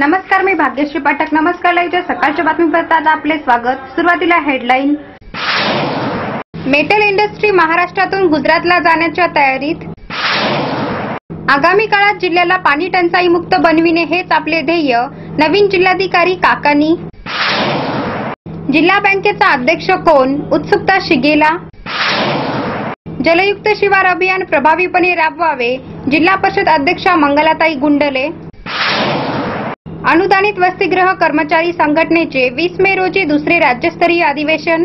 नमस्कार मी भाग्यश्री पाठक. नमस्कार लाईव्हच्या सकाळच्या बातमीपत्रात आपले स्वागत. सुरुवातीला हेडलाईन मेटल इंडस्ट्री महाराष्ट्रातून गुजरातला जाण्याच्या तयारीत. आगामी काळात जिल्ह्याला पाणी टंचाई मुक्त बनविणे हेच आपले ध्येय नवीन जिल्हाधिकारी काकानी. जिल्हा बँकेचा अध्यक्ष कोण? उत्सुकता शिगेला. जलयुक्त शिवार अभियान प्रभावीपणे राबवावे जिल्हा परिषद अध्यक्षा मंगलाताई गुंडले. अनुदानित वसतिगृह कर्मचारी संघटनेचे वीस मे रोजी दुसरे राज्यस्तरीय अधिवेशन.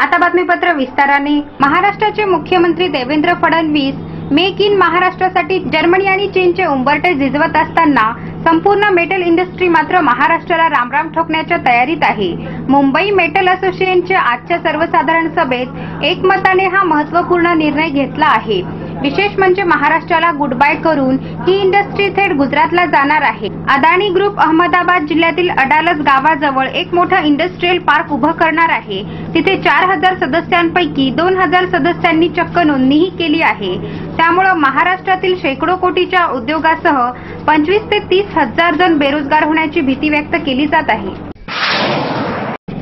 आता बातमीपत्र विस्ताराने. महाराष्ट्राचे मुख्यमंत्री देवेंद्र फडणवीस मेक इन महाराष्ट्रासाठी जर्मनी आणि चीनचे उंबरटे झिजवत असताना संपूर्ण मेटल इंडस्ट्री मात्र महाराष्ट्राला रामराम ठोकण्याच्या तयारीत आहे. मुंबई मेटल असोसिएशनच्या आजच्या सर्वसाधारण सभेत एकमताने हा महत्त्वपूर्ण निर्णय घेतला आहे. विशेष म्हणजे महाराष्ट्राला गुड बाय करून ही इंडस्ट्री थेट गुजरातला जाणार आहे. अदानी ग्रुप अहमदाबाद जिल्ह्यातील अडालज गावाजवळ एक मोठं इंडस्ट्रीयल पार्क उभं करणार आहे. तिथे चार हजार सदस्यांपैकी दोन हजार सदस्यांनी चक्क नोंदणीही केली आहे. त्यामुळं महाराष्ट्रातील शेकडो कोटीच्या उद्योगासह पंचवीस ते तीस हजार जण बेरोजगार होण्याची भीती व्यक्त केली जात आहे.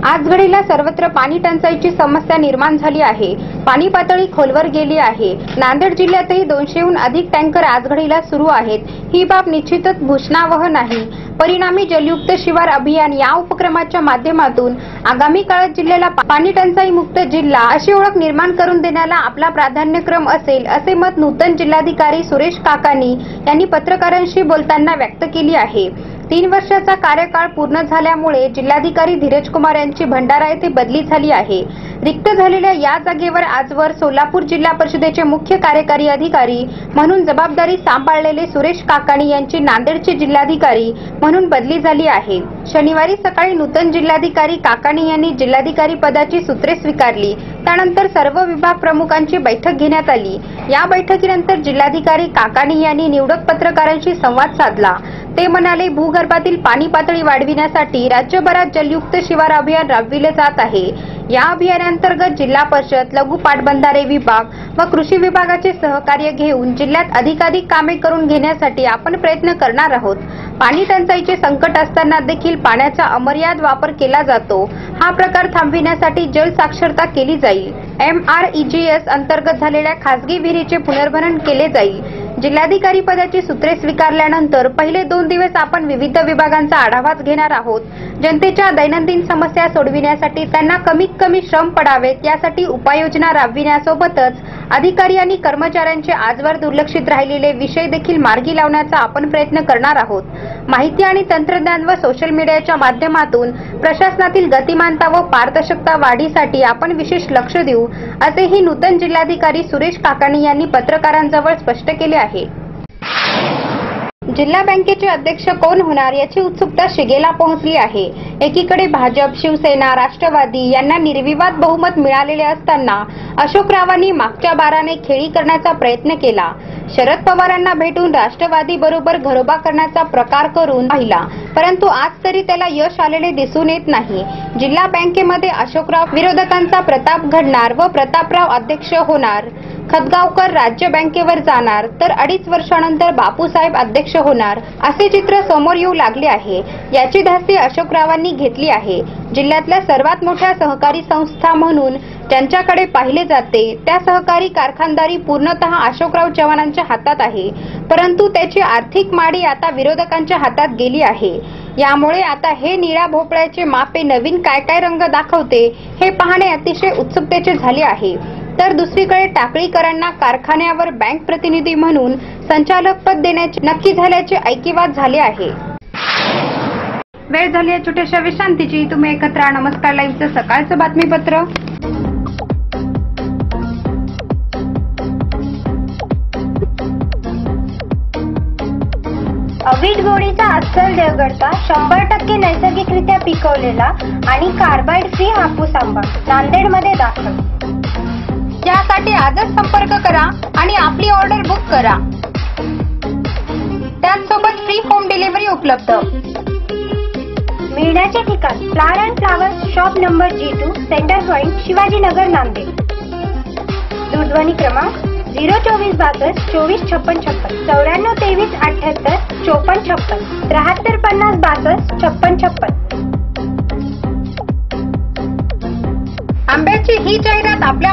आज घडीला सर्वत्र पाणी टंचाईची समस्या निर्माण झाली आहे. पाणी पातळी खोलवर गेली आहे. नांदेड जिल्ह्यातही दोनशेहून अधिक टँकर आजघडीला सुरू आहेत. ही बाब निश्चितच भूषणावह नाही. परिणामी जलयुक्त शिवार अभियान या उपक्रमाच्या माध्यमातून आगामी काळात जिल्ह्याला पाणी टंचाई मुक्त जिल्हा अशी ओळख निर्माण करून देण्याला आपला प्राधान्यक्रम असेल असे मत नूतन जिल्हाधिकारी सुरेश काकानी यांनी पत्रकारांशी बोलताना व्यक्त केली आहे. तीन वर्षाचा कार्यकाळ पूर्ण झाल्यामुळे जिल्हाधिकारी धीरज कुमार यांची भंडारा येथे बदली झाली आहे. रिक्त झालेल्या या जागेवर आजवर सोलापूर जिल्हा परिषदेचे मुख्य कार्यकारी अधिकारी म्हणून जबाबदारी सांभाळलेले सुरेश काकाणी यांची नांदेडचे जिल्हाधिकारी म्हणून बदली झाली आहे. शनिवारी सकाळी नूतन जिल्हाधिकारी काकाणी यांनी जिल्हाधिकारी पदाची सूत्रे स्वीकारली. त्यानंतर सर्व विभाग प्रमुखांची बैठक घेण्यात आली. या बैठकीनंतर जिल्हाधिकारी काकाणी यांनी निवडक पत्रकारांशी संवाद साधला. ते म्हणाले भूगर्भातील पाणी पातळी वाढविण्यासाठी राज्यभरात जलयुक्त शिवार अभियान राबविले जात आहे. या अभियानांतर्गत जिल्हा परिषद लघु पाटबंधारे विभाग व कृषी विभागाचे सहकार्य घेऊन जिल्ह्यात अधिकाधिक कामे करून घेण्यासाठी आपण प्रयत्न करणार आहोत. पाणी टंचाईचे संकट असताना देखील पाण्याचा अमर्याद वापर केला जातो. हा प्रकार थांबविण्यासाठी जल साक्षरता केली जाईल. M R E G S अंतर्गत झालेल्या खासगी विहिरीचे पुनर्भरण केले जाईल. जिल्हाधिकारी पदाची सूत्रे स्वीकारल्यानंतर पहिले दोन दिवस आपण विविध विभागांचा आढावाच घेणार आहोत. जनतेच्या दैनंदिन समस्या सोडविण्यासाठी त्यांना कमीत कमी श्रम पडावेत यासाठी उपाययोजना राबविण्यासोबतच अधिकारी आणि कर्मचाऱ्यांचे आजवर दुर्लक्षित राहिलेले विषय देखील मार्गी लावण्याचा आपण प्रयत्न करणार आहोत. माहिती आणि तंत्रज्ञान व सोशल मीडियाच्या माध्यमातून प्रशासनातील गतिमानता व पारदर्शकता वाढीसाठी आपण विशेष लक्ष देऊ असेही नूतन जिल्हाधिकारी सुरेश काकाणी यांनी पत्रकारांजवळ स्पष्ट केले आहे. आहे जिल्हा बँकेचे अध्यक्ष कोण होणार याची उत्सुकता शिगेला पोहोचली आहे. एकीकडे भाजप शिवसेना राष्ट्रवादी यांना निर्विवाद बहुमत मिळालेले असताना अशोकरावांनी मागच्या बाराने खेळी करण्याचा प्रयत्न केला. शरद पवारांना भेटून राष्ट्रवादी बरोबर घरोबा करण्याचा प्रकार करून पाहिला परंतु आज तरी त्याला यश आलेले दिसून येत नाही. जिल्हा बँकेमध्ये अशोकराव विरोधकांचा प्रताप घडणार व प्रतापराव अध्यक्ष होणार. खतगावकर राज्य बँकेवर जाणार तर अडीच वर्षानंतर बापूसाहेब अध्यक्ष होणार असे चित्र समोर येऊ लागले आहे. याची धास्ती अशोकरावांनी घेतली आहे. जिल्ह्यातल्या सर्वात मोठ्या सहकारी संस्था म्हणून ज्यांच्याकडे पाहिले जाते त्या सहकारी कारखानदारी पूर्णतः अशोकराव चव्हाणांच्या हातात आहे. परंतु त्याची आर्थिक माडी आता विरोधकांच्या हातात गेली आहे. यामुळे आता हे निळ्या भोपळ्याचे मापे नवीन काय काय रंग दाखवते हे पाहणे अतिशय उत्सुकतेचे झाले आहे. तर दुसरीकडे टाकळीकरांना कारखान्यावर बँक प्रतिनिधी म्हणून संचालक पद देण्याचे नक्की झाल्याचे ऐकिवाद झाले आहे. वेळ झाली आहे छोट्याशा विश्रांतीची. तुम्ही एकत्र नमस्कार लाईव्हचं सकाळचं बातमीपत्र. अवीट गोळीचा अस्सल देवगडचा शंभर टक्के नैसर्गिकरित्या पिकवलेला आणि कार्बाइड फ्री हापूस आंबा नांदेडमध्ये दाखल यासाठी आजच संपर्क करा आणि आपली ऑर्डर बुक करा. त्याचसोबत फ्री होम डिलिव्हरी उपलब्ध. मिळण्याचे ठिकाण flower and flowers shop number G two centre point Shivajinagar Nanded. दूरध्वनी क्रमांक झिरो चोवीस बासष्ट चोवीस छप्पन छप्पन चौऱ्याण्णव तेवीस अठ्याहत्तर चोपन्न छप्पन त्र्याहत्तर पन्नास बासष्ट छप्पन छप्पन. आंब्याची ही जाहिरात आपल्या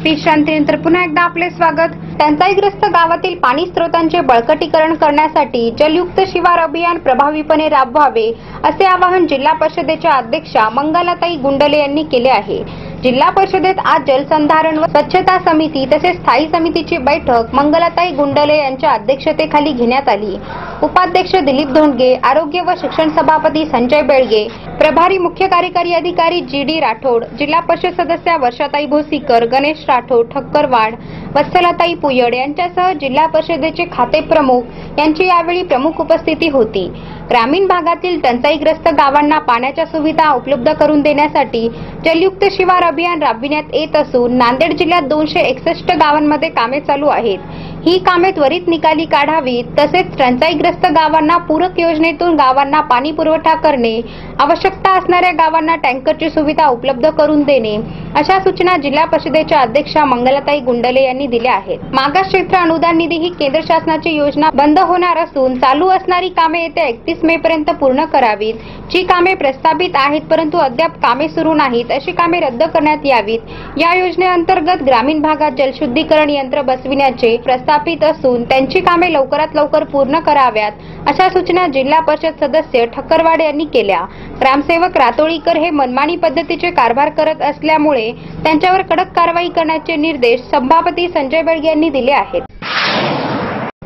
शांतीनंतर पुन्हा एकदा आपले स्वागत. टंचाईग्रस्त गावातील पाणी स्रोतांचे बळकटीकरण करण्यासाठी जलयुक्त शिवार अभियान प्रभावीपणे राबवावे असे आवाहन जिल्हा परिषदेच्या अध्यक्षा मंगलाताई गुंडले यांनी केले आहे. जिल्हा परिषदेत आज जलसंधारण व स्वच्छता समिती तसेच स्थायी समितीची बैठक मंगलाताई गुंडले यांच्या अध्यक्षतेखाली घेण्यात आली. उपाध्यक्ष दिलीप धोंडगे आरोग्य व शिक्षण सभापती संजय बेळगे प्रभारी मुख्य कार्यकारी अधिकारी जी डी राठोड जिल्हा परिषद सदस्या वर्षाताई भोसीकर गणेश राठोड ठक्करवाड वत्सलाताई पुयड यांच्यासह जिल्हा परिषदेचे खाते प्रमुख यांची यावेळी प्रमुख उपस्थिती होती. ग्रामीण भागातील टंचाईग्रस्त गावांना पाण्याच्या सुविधा उपलब्ध करून देण्यासाठी जलयुक्त शिवार अभियान राबविण्यात येत असून नांदेड जिल्ह्यात दोनशे एकसष्ट गावांमध्ये कामे चालू आहेत. ही कामे त्वरित निकाली काढावीत. तसेच टंचाईग्रस्त गावांना पूरक योजनेतून गावांना पाणी पुरवठा करणे आवश्यकता असणाऱ्या गावांना टँकरची सुविधा उपलब्ध करून देणे अशा सूचना जिल्हा परिषदेच्या अध्यक्षा मंगलाताई गुंडले यांनी दिल्या आहेत. मागास क्षेत्र अनुदान निधी ही केंद्र शासनाची योजना बंद होणार असून चालू असणारी कामे येत्या एकतीस मे पर्यंत पूर्ण करावीत. जी कामे प्रस्तावित आहेत परंतु अद्याप कामे सुरू नाहीत अशी कामे रद्द करण्यात यावीत. या योजनेअंतर्गत ग्रामीण भागात जलशुद्धीकरण यंत्र बसविण्याचे प्रस्थापित असून त्यांची कामे लवकरात लवकर पूर्ण कराव्यात अशा सूचना जिल्हा परिषद सदस्य ठक्करवाड यांनी केल्या. ग्रामसेवक रातोळीकर हे मनमानी पद्धतीचे कारभार करत असल्यामुळे त्यांच्यावर कडक कारवाई करण्याचे निर्देश सभापती संजय बेळगे यांनी दिले आहेत.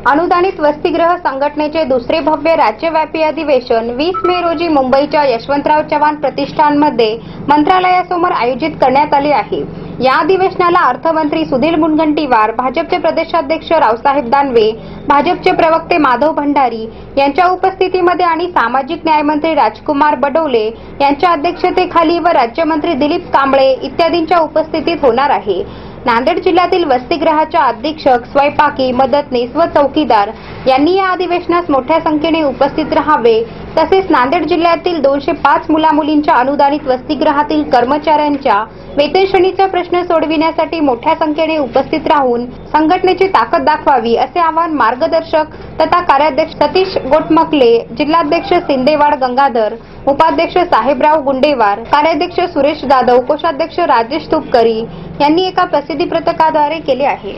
अनुदानित वसतिगृह संघटनेचे दुसरे भव्य राज्यव्यापी अधिवेशन वीस मे रोजी मुंबईच्या यशवंतराव चव्हाण प्रतिष्ठानमध्ये मंत्रालयासमोर आयोजित करण्यात आले आहे. या अधिवेशनाला अर्थमंत्री सुधीर मुनगंटीवार भाजपचे प्रदेशाध्यक्ष रावसाहेब दानवे भाजपचे प्रवक्ते माधव भंडारी यांच्या उपस्थितीमध्ये आणि सामाजिक न्यायमंत्री राजकुमार बडोले यांच्या अध्यक्षतेखाली व राज्यमंत्री दिलीप कांबळे इत्यादींच्या उपस्थितीत होणार आहे. नांदेड जिल्ह्यातील वसतिगृहाच्या अधीक्षक स्वयंपाकी मदतनीस व चौकीदार यांनी या अधिवेशनास मोठ्या संख्येने उपस्थित राहावे तसेच नांदेड जिल्ह्यातील दोनशे पाच मुलामुलींच्या अनुदानित वसतिगृहातील कर्मचाऱ्यांच्या वेतन श्रेणीचा प्रश्न सोडविण्यासाठी मोठ्या संख्येने उपस्थित राहून संघटनेची ताकद दाखवावी असे आवाहन मार्गदर्शक तथा कार्याध्यक्ष सतीश गोटमकले जिल्हाध्यक्ष सिंदेवाड गंगाधर उपाध्यक्ष साहेबराव गुंडेवार कार्याध्यक्ष सुरेश जाधव कोषाध्यक्ष राजेश तुपकरी यांनी एका प्रसिद्धी पत्रकाद्वारे केले आहे.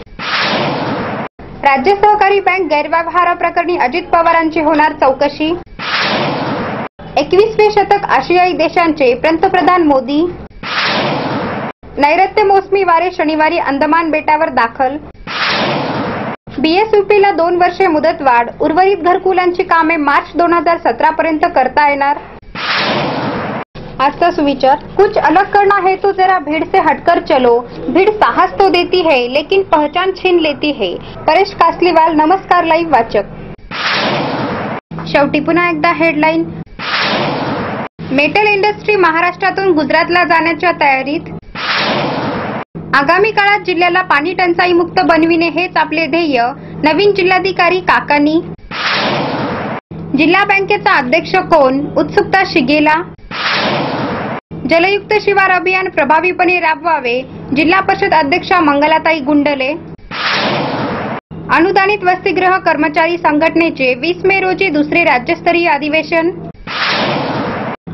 राज्य सहकारी बँक गैरव्यवहाराप्रकरणी अजित पवारांची होणार चौकशी एकवीसवे शतक आशियाई देशांचे पंतप्रधान मोदी. नैऋत्य मोसमी वारे शनिवारी अंदमान बेटावर दाखल. बीएसयूपीला दोन वर्षे मुदतवाढ उर्वरित घरकुलांची कामे मार्च दोन हजार सतरा पर्यंत करता येणार. आजचा सुविचार कुछ अलग करना है तो जरा भीड़ से हटकर चलो. भीड़ साहस तो देती है लेकिन पहचान छीन लेती है. परेश कासलीवाल नमस्कार लाईव्ह वाचक. शेवटी पुन्हा एकदा हेडलाईन मेटल इंडस्ट्री महाराष्ट्रातून गुजरातला जाण्याच्या तयारीत? आगामी काळात जिल्ह्याला पाणी टंचाई मुक्त बनविणे हेच आपले ध्येय नवीन जिल्हाधिकारी काकानी. जिल्हा बँकेचा अध्यक्ष कोण? उत्सुकता शिगेला. जलयुक्त शिवार अभियान प्रभावीपणे राबवावे जिल्हा परिषद अध्यक्षा मंगलाताई गुंडले. अनुदानित वसतिगृह कर्मचारी संघटनेचे वीस मे रोजी दुसरे राज्यस्तरीय अधिवेशन.